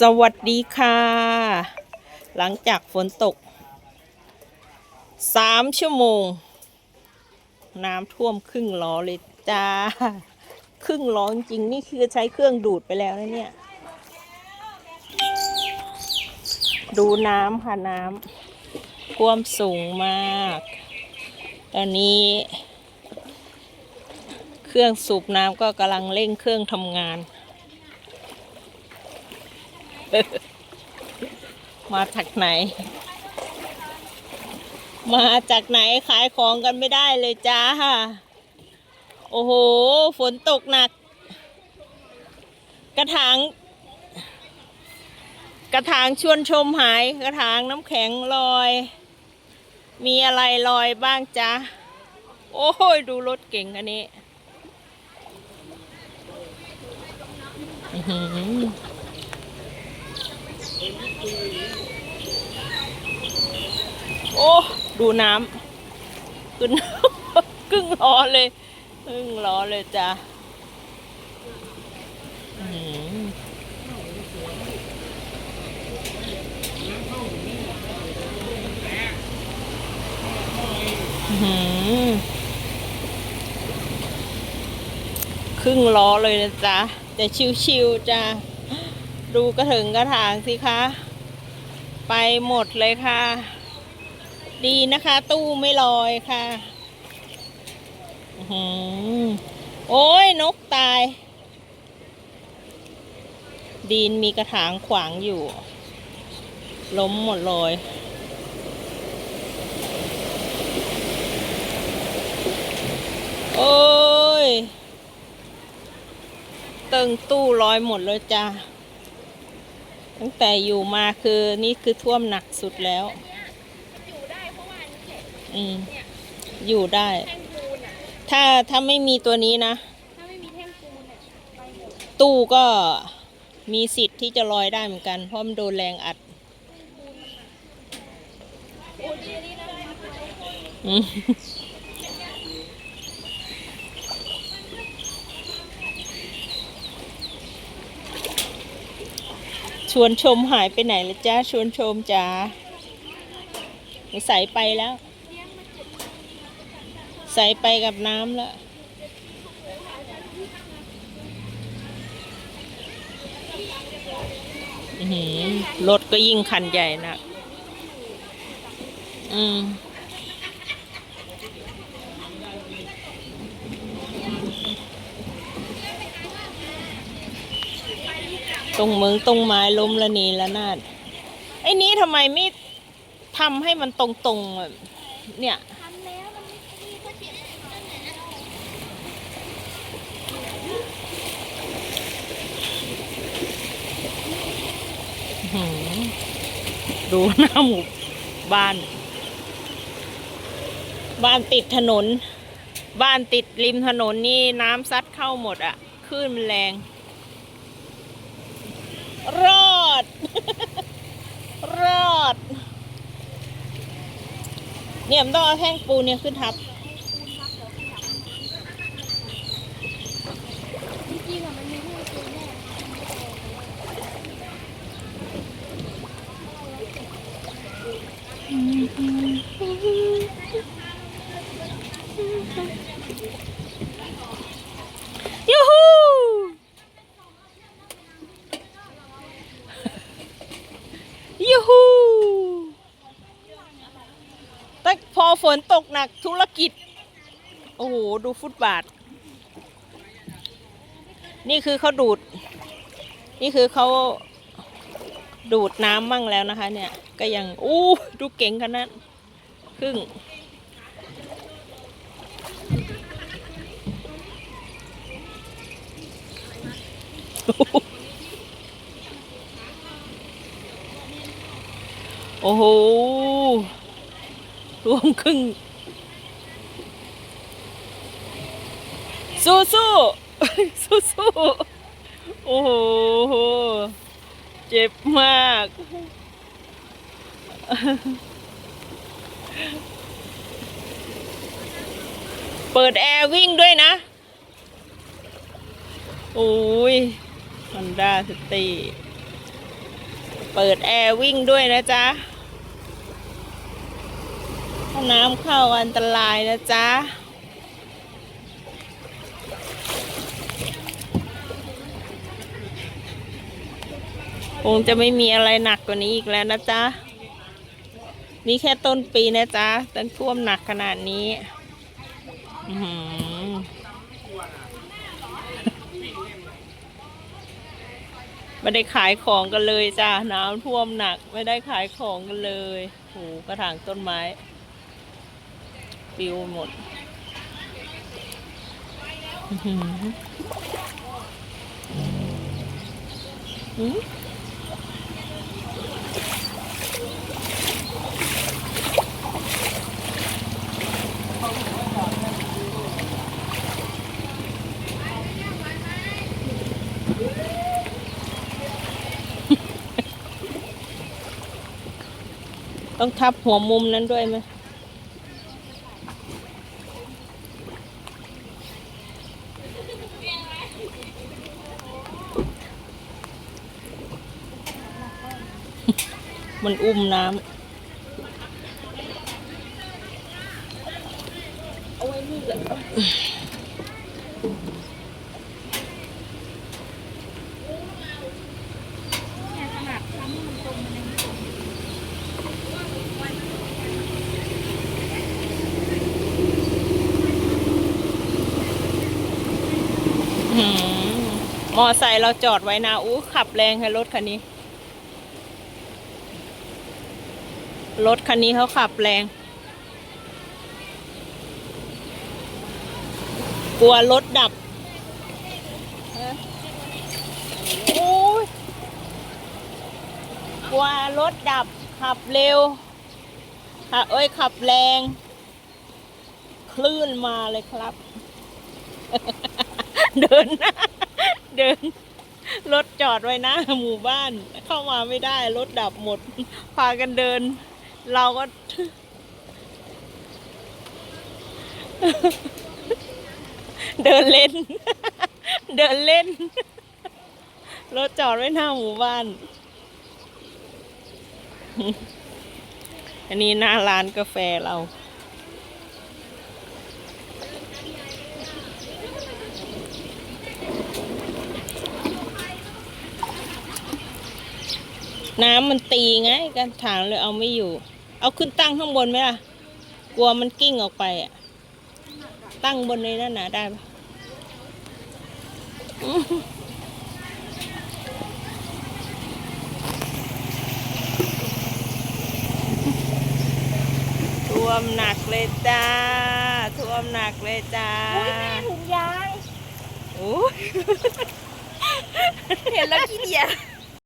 สวัสดีค่ะ หลังจากฝนตกสามชั่วโมง น้ำท่วมครึ่งล้อเลยจ้า ครึ่งล้อจริงนี่คือใช้เครื่องดูดไปแล้วนะเนี่ย ดูน้ำค่ะน้ำท่วมสูงมาก ตอนนี้ เครื่องสูบน้ำก็กำลังเร่งเครื่องทำงาน มาจากไหน มาจากไหนขายของกันไม่ได้เลยจ้า โอ้โห ฝนตกหนัก กระถาง กระถางชวนชมหาย กระถางน้ำแข็งลอย มีอะไรลอยบ้างจ๊ะโอ้ยดูรถเก่งอันนี้ โอ้ดูน้ำขึ้นครึ่งล้อเลยครึ่งล้อเลยจ้ะอื้อหืออื้อหือครึ่งล้อเลยนะจ๊ะ แต่ชิวๆจ้ะ ดูกระถึงกระถางสิคะ ไปหมดเลยค่ะ ดีนะคะ ตู้ไม่ลอยค่ะโอ้ยนกตายดินมีกระถางขวางอยู่ ล้มหมดเลยโอ้ย เติงตู้ลอยหมดเลยจ้า ตั้งแต่อยู่มาคือนี่คือท่วมหนักสุดแล้ว อยู่ได้เพราะว่าอันนี้แหละอืมอยู่ได้ แท่งปูนอะ ถ้าถ้าไม่มีตัวนี้นะ ถ้าไม่มีแท่งปูนอะไปหมดตู้ก็มีสิทธิ์ที่จะลอยได้เหมือนกัน เพราะมันโดนแรงอัดโอ้ดีนี่นะอืม ชวนชมหายไปไหนละจ้าชวนชมจ้าใส่ไปแล้ว ใส่ไปกับน้ำแล้วรถก็ยิ่งคันใหญ่นะอืม รงเมืองตรงไม้ล้มละนีละนาดไอ้นี้ทำไมไม่ทำให้มันตรงๆอะเนี่ยทำแล้วมันไม่มีก็เขียนตั้งแต่นั้นหือดูหน้าหมู่บ้าน บ้านติดถนน บ้านติดริมถนนนี่น้ำซัดเข้าหมดอะ่ะคลื่นมันแรง ด รอด เนี่ยมันต้องเอาแท่งปูนเนี่ยขึ้นทับ จริงๆอะมันมีแท่งปูนแน่ ยูฮู ยูฮูแต่พอ ฝนตกหนักธุรกิจ โอ้โห ดูฟุตบาท นี่คือเขาดูด นี่คือเขาดูดน้ำมั่งแล้วนะคะ เนี่ย ก็ยัง อู้ ดูเก่งขนาดครึ่ง โอ้โห รวมครึ่ง สู้สู้สู้สู้โอ้โห เจ็บมาก เปิดแอร์วิ่งด้วยนะ โอ้ยฮอนด้าสตีเปิดแอร์วิ่งด้วยนะจ๊ะ ถ้าน้ำเข้าอันตรายนะจ๊ะคงจะไม่มีอะไรหนักกว่านี้อีกแล้วนะจ๊ะ นี่แค่ต้นปีนะจ๊ะต้นท่วมหนักขนาดนี้อื้อหือไม่ได้ขายของกันเลยจ้ะ น้ำท่วมหนัก ไม่ได้ขายของกันเลย โห กระถางต้นไม้ ปิวหมดอือหือหือต้องทับหัวมุมนั้นด้วยไหม มันอุ้มน้ำเอาไว้นี่ก่อนเนี่ยขนาดทำให้มันตรงมันยังไม่ตรงหืมมอไซค์เราจอดไว้นะอู้ขับแรงค่ะรถคันนี้ รถคันนี้เขาขับแรง กลัวรถดับโอ้ยกลัวรถดับ ขับเร็วค่ะเอ้ย ขับแรง คลื่นมาเลยครับ เดินเดินรถจอดไว้หนะหมู่บ้านเข้ามาไม่ได้ รถดับหมด พากันเดิน เราก็ เดินเล่น เดินเล่น รถจอดไว้หน้าหมู่บ้าน อันนี้หน้าร้านกาแฟเราน้ำมันตีไงกันถางเลยเอาไม่อยู่ เอาขึ้นตั้งข้างบนไหมล่ะ กลัวมันกิ้งออกไปอะ ตั้งบนในนั่นนะได้ปะอื้อท่วมหนักเลยจ้า ท่วมหนักเลยจ้าอุ้ยแม่ถุงยางโอ้ยเห็นแล้วขี้เดียจ